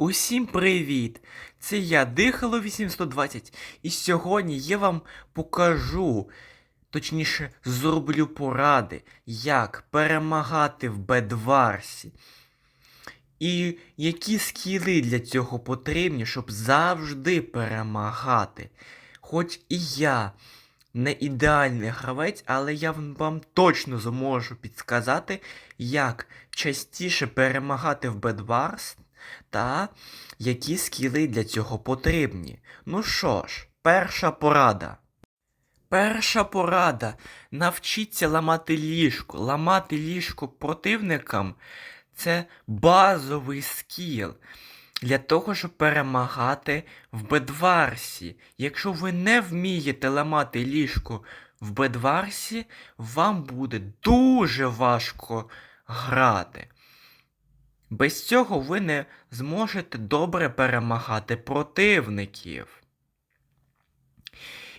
Усім привіт! Це я Дихало 820 і сьогодні я вам покажу, точніше, зроблю поради, як перемагати в Бедварсі. І які скіли для цього потрібні, щоб завжди перемагати. Хоч і я не ідеальний гравець, але я вам точно зможу підсказати, як частіше перемагати в Бедварс та які скіли для цього потрібні. Ну що ж, перша порада. Перша порада. Навчіться ламати ліжко. Ламати ліжко противникам це базовий скіл. Для того, щоб перемагати в Бедварсі. Якщо ви не вмієте ламати ліжко в Бедварсі, вам буде дуже важко грати. Без цього ви не зможете добре перемагати противників.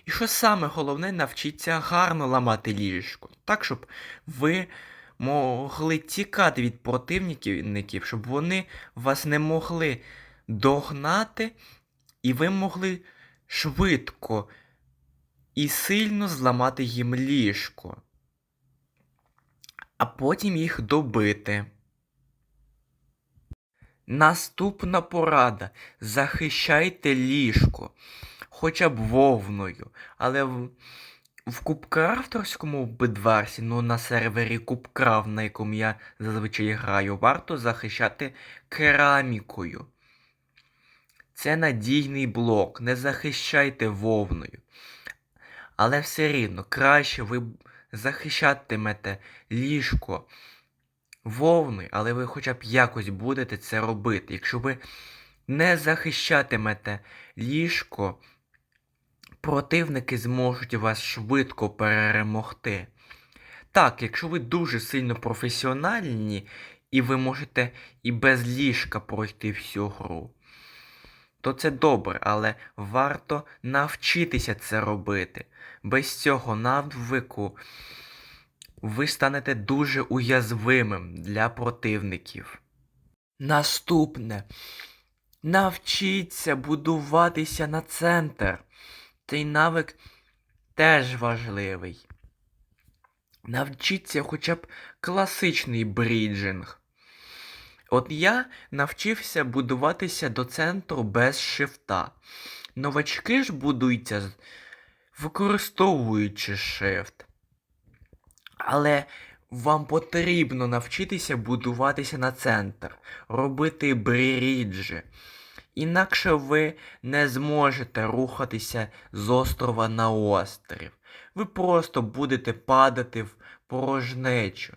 І що саме головне, навчіться гарно ламати ліжко, так, щоб ви могли тікати від противників, щоб вони вас не могли догнати, і ви могли швидко і сильно зламати їм ліжко, а потім їх добити. Наступна порада. Захищайте ліжко, хоча б вовною. Але в, в кубкрафтерському бедварсі, ну на сервері Кубкрафт, на якому я зазвичай граю, варто захищати керамікою. Це надійний блок. Не захищайте вовною. Але все рівно краще ви захищатимете ліжко вовни, але ви хоча б якось будете це робити. Якщо ви не захищатимете ліжко, противники зможуть вас швидко перемогти. Так, якщо ви дуже сильно професіональні, і ви можете і без ліжка пройти всю гру, то це добре, але варто навчитися це робити. Без цього навику ви станете дуже уязвимим для противників. Наступне. Навчіться будуватися на центр. Цей навик теж важливий. Навчіться хоча б класичний бріджинг. От я навчився будуватися до центру без шифта. Новачки ж будуються, використовуючи шифт. Але вам потрібно навчитися будуватися на центр, робити бріджі. Інакше ви не зможете рухатися з острова на острів. Ви просто будете падати в порожнечу.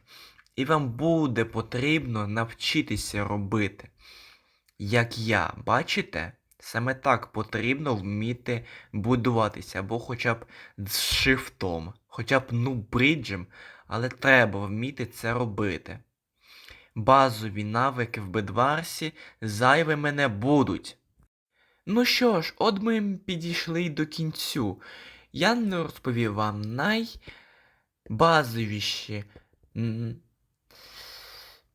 І вам буде потрібно навчитися робити. Як я, бачите? Саме так потрібно вміти будуватися, або хоча б з шифтом, хоча б ну бриджем, але треба вміти це робити. Базові навики в бедварсі зайвими не будуть. Ну що ж, от ми підійшли до кінцю. Я не розповів вам найбазовіші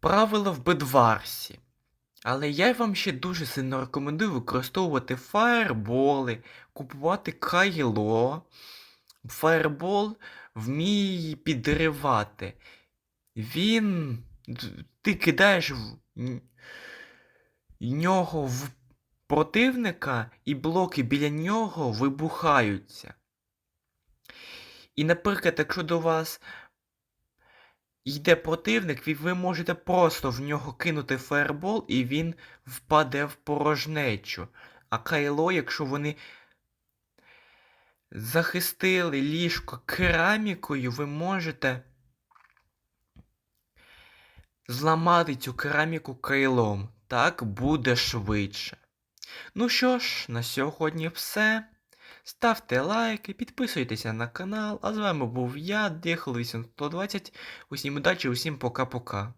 правила в бедварсі. Але я вам ще дуже сильно рекомендую використовувати фаєрболи, купувати кайло. Фаєрбол вміє підривати. Він. Ти кидаєш в нього в противника, і блоки біля нього вибухаються. І, наприклад, якщо до вас йде противник, ви можете просто в нього кинути фаербол, і він впаде в порожнечу. А кайло, якщо вони захистили ліжко керамікою, ви можете зламати цю кераміку кайлом. Так буде швидше. Ну що ж, на сьогодні все. Ставте лайки, підписуйтеся на канал. А з вами був я, Дихал 820. Усім удачі, усім пока-пока.